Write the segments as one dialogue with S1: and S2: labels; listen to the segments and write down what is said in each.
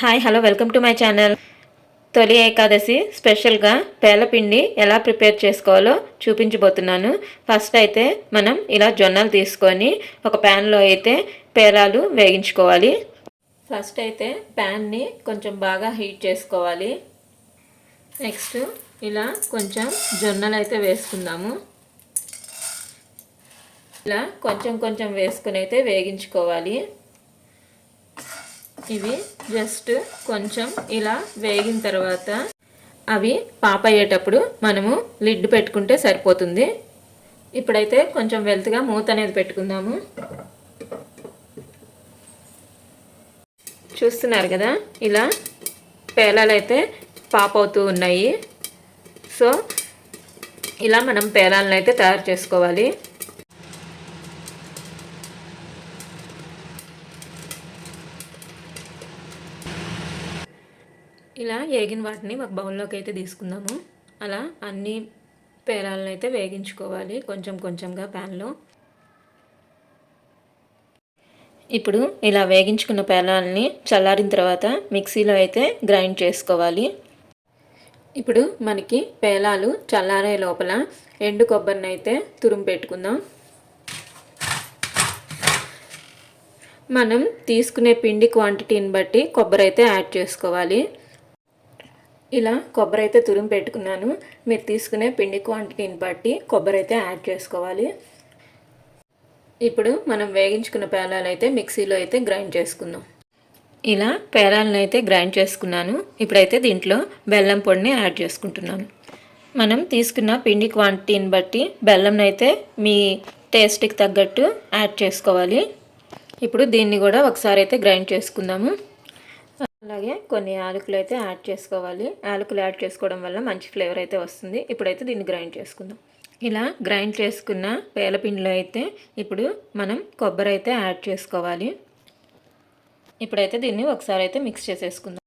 S1: Hi hello welcome to my channel. తొలి ఏకాదశి స్పెషల్గా పేలపిండి ఎలా ప్రిపేర్ చేసుకోవాలో చూపించబోతున్నాను. ఫస్ట్ అయితే మనం ఇలా జొన్నలు తీసుకొని ఒక ప్యాన్లో అయితే పేలాలు వేగించుకోవాలి ఫస్ట్ అయితే ప్యాన్ని కొంచెం బాగా హీట్ చేసుకోవాలి. నెక్స్ట్ ఇలా కొంచెం జొన్నలు అయితే వేసుకుందాము. ఇలా కొంచెం కొంచెం వేసుకుని అయితే వేగించుకోవాలి. ఇవి జస్ట్ కొంచెం ఇలా వేగిన తర్వాత అవి పాప అయ్యేటప్పుడు మనము లిడ్ పెట్టుకుంటే సరిపోతుంది. ఇప్పుడైతే కొంచెం వెల్త్గా మూత అనేది పెట్టుకుందాము. చూస్తున్నారు కదా ఇలా పేలాలు అయితే పాప అవుతూ ఉన్నాయి. సో ఇలా మనం పేలాలను అయితే తయారు చేసుకోవాలి. ఇలా వేగిన వాటిని ఒక బౌల్లోకి అయితే తీసుకుందాము. అలా అన్ని పేరాలను అయితే వేగించుకోవాలి కొంచెం కొంచెంగా ప్యాన్లో. ఇప్పుడు ఇలా వేగించుకున్న పేలాలని చల్లారిన తర్వాత మిక్సీలో అయితే గ్రైండ్ చేసుకోవాలి. ఇప్పుడు మనకి పేలాలు చల్లారే లోపల ఎండు కొబ్బరిని అయితే తురుము పెట్టుకుందాం. మనం తీసుకునే పిండి క్వాంటిటీని బట్టి కొబ్బరి అయితే యాడ్ చేసుకోవాలి. ఇలా కొబ్బరి అయితే తురిమి పెట్టుకున్నాను. మీరు తీసుకునే పిండి క్వాంటిటీని బట్టి కొబ్బరి అయితే యాడ్ చేసుకోవాలి. ఇప్పుడు మనం వేగించుకున్న పేలాలు అయితే మిక్సీలో అయితే గ్రైండ్ చేసుకుందాం. ఇలా పేలాలను అయితే గ్రైండ్ చేసుకున్నాను. ఇప్పుడైతే దీంట్లో బెల్లం పొడిని యాడ్ చేసుకుంటున్నాను. మనం తీసుకున్న పిండి క్వాంటిటీని బట్టి బెల్లం అయితే మీ టేస్ట్కి తగ్గట్టు యాడ్ చేసుకోవాలి. ఇప్పుడు దీన్ని కూడా ఒకసారి అయితే గ్రైండ్ చేసుకుందాము. అలాగే కొన్ని యాలకులు అయితే యాడ్ చేసుకోవాలి. యాలకులు యాడ్ చేసుకోవడం వల్ల మంచి ఫ్లేవర్ అయితే వస్తుంది. ఇప్పుడైతే దీన్ని గ్రైండ్ చేసుకుందాం. ఇలా గ్రైండ్ చేసుకున్న పేలపిండిలో అయితే ఇప్పుడు మనం కొబ్బరి అయితే యాడ్ చేసుకోవాలి. ఇప్పుడైతే దీన్ని ఒకసారి అయితే మిక్స్ చేసేసుకుందాం.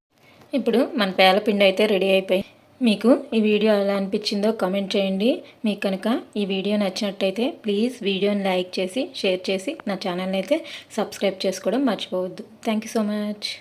S1: ఇప్పుడు మన పేలపిండి అయితే రెడీ అయిపోయి మీకు ఈ వీడియో ఎలా అనిపించిందో కామెంట్ చేయండి. మీకు కనుక ఈ వీడియో నచ్చినట్టయితే ప్లీజ్ వీడియోని లైక్ చేసి షేర్ చేసి నా ఛానల్ని అయితే సబ్స్క్రైబ్ చేసుకోవడం మర్చిపోవద్దు. Thank you so much.